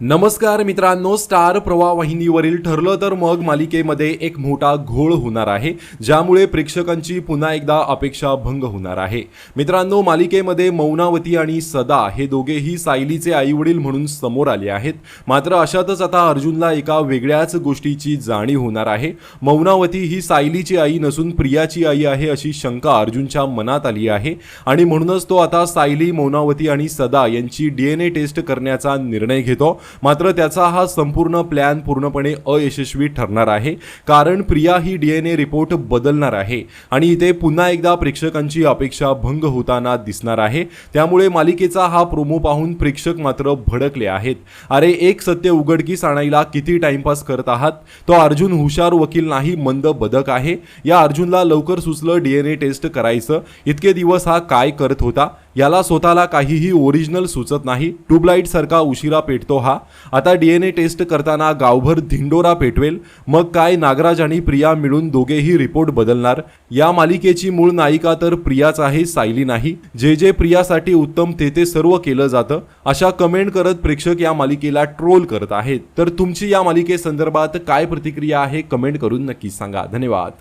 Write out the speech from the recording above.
नमस्कार मित्रांनो स्टार प्रवाह वाहिनीवरील ठरलं तर मग मालिकेमध्ये एक मोठा घोळ होणार आहे ज्यामुळे प्रेक्षकांची पुन्हा एकदा अपेक्षा भंग होणार आहे. मित्रांनो मालिकेमध्ये मौनावती आणि सदा हे दोघेही सायलीचे आईवडील म्हणून समोर आले आहेत. मात्र अशातच आता अर्जुनला एका वेगळ्याच गोष्टीची जाणीव होणार आहे. मौनावती ही सायलीची आई नसून प्रियाची आई आहे अशी शंका अर्जुनच्या मनात आली आहे आणि म्हणूनच तो आता सायली मौनावती आणि सदा यांची डीएनए टेस्ट करण्याचा निर्णय घेतो. मात्र त्याचा हा संपूर्ण प्लॅन पूर्णपणे अयशस्वी ठरणार आहे. कारण प्रिया ही डीएनए रिपोर्ट बदलणार आहे आणि इथे पुन्हा एकदा प्रेक्षकांची अपेक्षा भंग होताना दिसणार आहे. त्यामुळे मालिकेचा हा प्रोमो पाहून प्रेक्षक मात्र भडकले आहेत. अरे एक सत्य उघडकीस आणायला किती टाइमपास करत आहात? तो अर्जुन हुशार वकील नाही मंद बदक आहे. या अर्जुनला लवकर सुचलं डीएनए टेस्ट करायचं. इतके दिवस हा काय करत होता? याला स्वतःला काहीही ओरिजिनल सुचत नाही. ट्यूबलाईट सारखा उशिरा पेटतो हा. आता डीएनए टेस्ट करताना गावभर धिंडोरा पेटवेल मग काय नागराज आणि प्रिया मिळून दोघेही रिपोर्ट बदलणार? या मालिकेची मूळ नायिका तर प्रियाच आहे सायली नाही. जे जे प्रियासाठी उत्तम ते ते सर्व केलं जातं अशा कमेंट करत प्रेक्षक या मालिकेला ट्रोल करत आहेत. तर तुमची या मालिकेसंदर्भात काय प्रतिक्रिया आहे कमेंट करून नक्की सांगा. धन्यवाद.